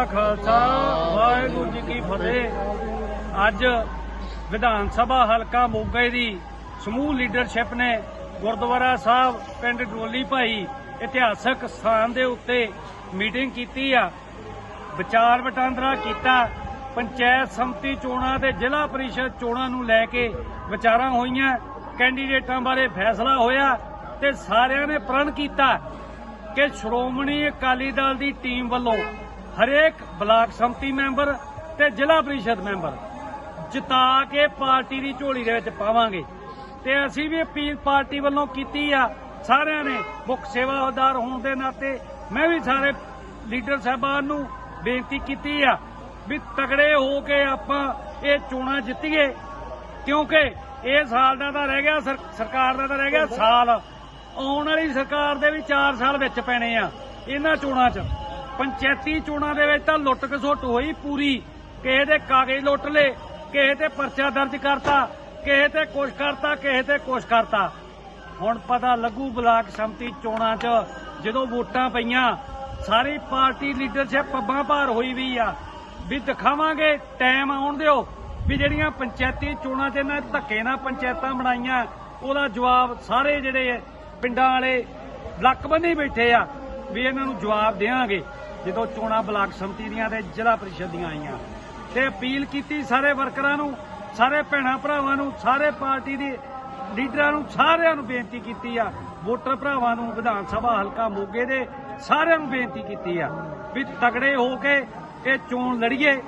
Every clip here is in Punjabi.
ਦਾ ਖਾਲਸਾ, ਵਾਹਿਗੁਰੂ ਜੀ ਕੀ ਫਤਿਹ। ਅੱਜ ਵਿਧਾਨ ਸਭਾ ਹਲਕਾ ਮੋਗਾ ਦੀ ਸਮੂਹ ਲੀਡਰਸ਼ਿਪ ਨੇ ਗੁਰਦੁਆਰਾ ਸਾਹਿਬ, ਪਿੰਡ ਡੋਲੀ ਭਾਈ ਇਤਿਹਾਸਕ ਸਥਾਨ ਦੇ ਉੱਤੇ ਮੀਟਿੰਗ ਕੀਤੀ ਆ। ਵਿਚਾਰ ਵਟਾਂਦਰਾ ਕੀਤਾ। ਪੰਚਾਇਤ ਸੰਮਤੀ ਚੋਣਾਂ ਤੇ ਜ਼ਿਲ੍ਹਾ ਪਰਿਸ਼ਦ ਚੋਣਾਂ ਨੂੰ ਲੈ ਕੇ ਵਿਚਾਰਾਂ ਹੋਈਆਂ। ਕੈਂਡੀਡੇਟਾਂ ਬਾਰੇ ਫੈਸਲਾ ਹੋਇਆ ਤੇ ਸਾਰਿਆਂ ਨੇ ਪ੍ਰਣ ਕੀਤਾ ਕਿ ਸ਼੍ਰੋਮਣੀ ਅਕਾਲੀ ਦਲ ਦੀ ਟੀਮ ਵੱਲੋਂ ਹਰੇਕ ਬਲਾਕ ਸੰਮਤੀ ਮੈਂਬਰ ਤੇ ਜ਼ਿਲ੍ਹਾ ਪਰਿਸ਼ਦ ਮੈਂਬਰ ਜਿਤਾ ਕੇ ਪਾਰਟੀ ਦੀ ਝੋਲੀ ਦੇ ਵਿੱਚ ਪਾਵਾਂਗੇ। ਤੇ ਅਸੀਂ ਵੀ ਅਪੀਲ ਪਾਰਟੀ ਵੱਲੋਂ ਕੀਤੀ ਆ, ਸਾਰਿਆਂ ਨੇ ਮੁੱਖ ਸੇਵਾਦਾਰ ਹੋਣ ਦੇ ਨਾਤੇ ਮੈਂ ਵੀ ਸਾਰੇ ਲੀਡਰ ਸਾਹਿਬਾਨ ਨੂੰ ਬੇਨਤੀ ਕੀਤੀ ਆ ਵੀ ਤਗੜੇ ਹੋ ਕੇ ਆਪਾਂ ਇਹ ਚੋਣਾਂ ਜਿੱਤੀਏ, ਕਿਉਂਕਿ ਇਹ ਸਾਲ ਦਾ ਤਾਂ ਰਹਿ ਗਿਆ ਸਰਕਾਰ ਦਾ ਤਾਂ ਰਹਿ ਗਿਆ ਸਾਲ। ਆਉਣ ਵਾਲੀ ਸਰਕਾਰ ਦੇ ਵੀ 4 ਸਾਲ ਵਿੱਚ ਪੈਣੇ ਆ, ਇਹਨਾਂ ਚੋਣਾਂ 'ਚ। ਪੰਚਾਇਤੀ ਚੋਣਾਂ ਦੇ ਵਿੱਚ ਤਾਂ ਲੁੱਟ ਖਸੁੱਟ ਹੋਈ ਪੂਰੀ। ਕਿਸੇ ਦੇ ਕਾਗਜ਼ ਲੁੱਟ ਲੇ ਕਿਸੇ ਤੇ ਪਰਚਾ ਦਰਜ ਕਰਤਾ, ਕਿਸੇ ਤੇ ਕੁਛ ਕਰਤਾ, ਕਿਸੇ ਤੇ ਕੁਛ ਕਰਤਾ। ਹੁਣ ਪਤਾ ਲੱਗੂ ਬਲਾਕ ਸੰਮਤੀ ਚੋਣਾਂ 'ਚ ਜਦੋਂ ਵੋਟਾਂ ਪਈਆਂ, ਸਾਰੀ ਪਾਰਟੀ ਲੀਡਰਸ਼ਿਪ ਪੱਬਾਂ ਭਾਰ ਹੋਈ ਵੀ ਆ। ਵੀ ਦਿਖਾਵਾਂਗੇ, ਟਾਈਮ ਆਉਣ ਦਿਓ ਵੀ ਜਿਹੜੀਆਂ ਪੰਚਾਇਤੀ ਚੋਣਾਂ 'ਚ ਇਹਨਾਂ ਧੱਕੇ ਨਾਲ ਪੰਚਾਇਤਾਂ ਬਣਾਈਆਂ, ਉਹਦਾ ਜਵਾਬ ਸਾਰੇ ਜਿਹੜੇ ਪਿੰਡਾਂ ਵਾਲੇ ਲੱਕ ਬੰਨੀ ਬੈਠੇ ਆ, ਵੀ ਇਹਨਾਂ ਨੂੰ ਜਵਾਬ ਦੇਵਾਂਗੇ। ਜਦੋਂ ਚੋਣਾਂ ਬਲਾਕ ਸੰਮਤੀ ਦੀਆਂ ਤੇ ਜ਼ਿਲ੍ਹਾ ਪਰਿਸ਼ਦ ਦੀਆਂ ਆਈਆਂ। ਤੇ ਅਪੀਲ ਕੀਤੀ ਸਾਰੇ ਵਰਕਰਾਂ ਨੂੰ, ਸਾਰੇ ਭੈਣਾਂ ਭਰਾਵਾਂ ਨੂੰ, ਸਾਰੇ ਪਾਰਟੀ ਦੇ ਲੀਡਰਾਂ ਨੂੰ, ਸਾਰਿਆਂ ਨੂੰ ਬੇਨਤੀ ਕੀਤੀ ਆ। ਵੋਟਰ ਭਰਾਵਾਂ ਨੂੰ ਵਿਧਾਨ ਸਭਾ ਹਲਕਾ ਮੋਗੇ ਦੇ ਸਾਰਿਆਂ ਨੂੰ ਬੇਨਤੀ ਕੀਤੀ ਆ ਵੀ ਤਗੜੇ ਹੋ ਕੇ ਇਹ ਚੋਣ ਲੜੀਏ।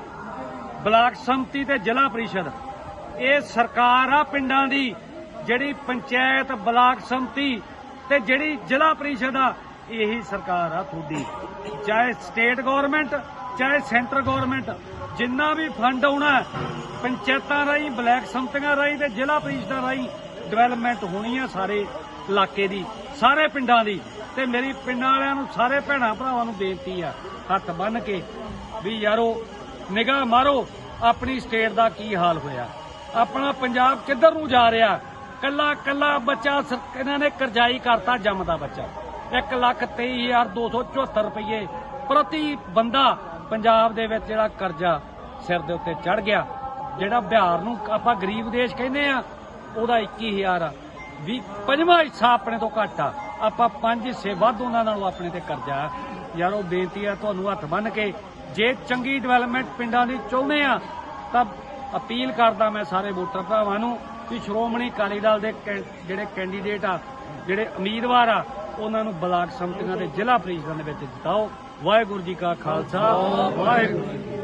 ਬਲਾਕ ਸੰਮਤੀ ਤੇ ਜ਼ਿਲ੍ਹਾ ਪਰਿਸ਼ਦ, ਇਹ ਸਰਕਾਰ ਆ ਪਿੰਡਾਂ ਦੀ, ਜਿਹੜੀ ਪੰਚਾਇਤ ਬਲਾਕ ਸੰਮਤੀ ਤੇ ਜਿਹੜੀ ਜ਼ਿਲ੍ਹਾ ਪਰਿਸ਼ਦ ਆ ਇਹੀ ਸਰਕਾਰ ਆ ਤੁਹਾਡੀ। ਚਾਹੇ ਸਟੇਟ ਗਵਰਨਮੈਂਟ ਚਾਹੇ ਸੈਂਟਰ ਗਵਰਨਮੈਂਟ ਜਿੰਨਾ ਵੀ ਫੰਡ ਆਉਣਾ ਪੰਚਾਇਤਾਂ ਰਾਹੀਂ, ਬਲੈਕ ਸੰਮਤੀਆਂ ਰਾਹੀਂ ਤੇ ਜ਼ਿਲ੍ਹਾ ਪਰਿਸ਼ਦਾਂ ਰਾਹੀਂ ਡਿਵੈਲਪਮੈਂਟ ਹੋਣੀ ਆ ਸਾਰੇ ਇਲਾਕੇ ਦੀ, ਸਾਰੇ ਪਿੰਡਾਂ ਦੀ। ਤੇ ਮੇਰੀ ਪਿੰਡਾਂ ਵਾਲਿਆਂ ਨੂੰ ਸਾਰੇ ਭੈਣਾਂ ਭਰਾਵਾਂ ਨੂੰ ਬੇਨਤੀ ਆ, ਹੱਥ ਬੰਨ ਕੇ ਵੀ ਯਾਰੋ, ਨਿਗਾਹ ਮਾਰੋ, ਆਪਣੀ ਸਟੇਟ ਦਾ ਕੀ ਹਾਲ ਹੋਇਆ। ਆਪਣਾ ਪੰਜਾਬ ਕਿੱਧਰ ਨੂੰ ਜਾ ਰਿਹਾ? ਕੱਲਾ ਕੱਲਾ ਬੱਚਾ ਇਹਨਾਂ ਨੇ ਕਰਜ਼ਾਈ ਕਰਤਾ ਜੰਮਦਾ ਬੱਚਾ। 1 ਲੱਖ 23274 ਰੁਪਏ ਪ੍ਰਤੀ ਬੰਦਾ ਪੰਜਾਬ ਦੇ ਵਿੱਚ ਜਿਹੜਾ ਕਰਜ਼ਾ ਸਿਰ ਦੇ ਉੱਤੇ ਚੜ ਗਿਆ, ਜਿਹੜਾ ਬਿਹਾਰ ਨੂੰ ਆਪਾਂ ਗਰੀਬ ਦੇਸ਼ ਕਹਿੰਦੇ ਆ, ਉਹਦਾ 21000 ਆ ਵੀ ਪੰਜਵਾਂ ਹਿੱਸਾ ਆਪਣੇ ਤੋਂ ਘੱਟ ਆ ਆਪਾਂ ਪੰਜ ਹਿੱਸੇ ਵੱਧ ਉਹਨਾਂ ਨਾਲੋਂ ਆਪਣੇ ਤੇ ਕਰਜ਼ਾ ਆ। ਯਾਰ ਉਹ ਬੇਨਤੀ ਆ ਤੁਹਾਨੂੰ ਹੱਥ ਬੰਨ ਕੇ, ਜੇ ਚੰਗੀ ਡਿਵੈਲਪਮੈਂਟ ਪਿੰਡਾਂ ਦੀ ਚਾਹੁੰਦੇ ਆ, ਤਾਂ ਅਪੀਲ ਕਰਦਾ ਮੈਂ ਸਾਰੇ ਵੋਟਰ ਭਰਾਵਾਂ ਨੂੰ ਕਿ ਸ਼੍ਰੋਮਣੀ ਅਕਾਲੀ ਦਲ ਦੇ ਕੈ- ਜਿਹੜੇ ਕੈਂਡੀਡੇਟ ਆ, ਜਿਹੜੇ ਉਮੀਦਵਾਰ ਆ ਉਹਨਾਂ ਨੂੰ ਬਲਾਕ ਸੰਮਤੀਆਂ ਦੇ ਜ਼ਿਲ੍ਹਾ ਪ੍ਰੀਸ਼ਦਾਂ ਦੇ ਵਿੱਚ ਜਿਤਾਓ ਵਾਹਿਗੁਰੂ ਜੀ ਕਾ ਖਾਲਸਾ, ਵਾਹਿਗੁਰੂ ਜੀ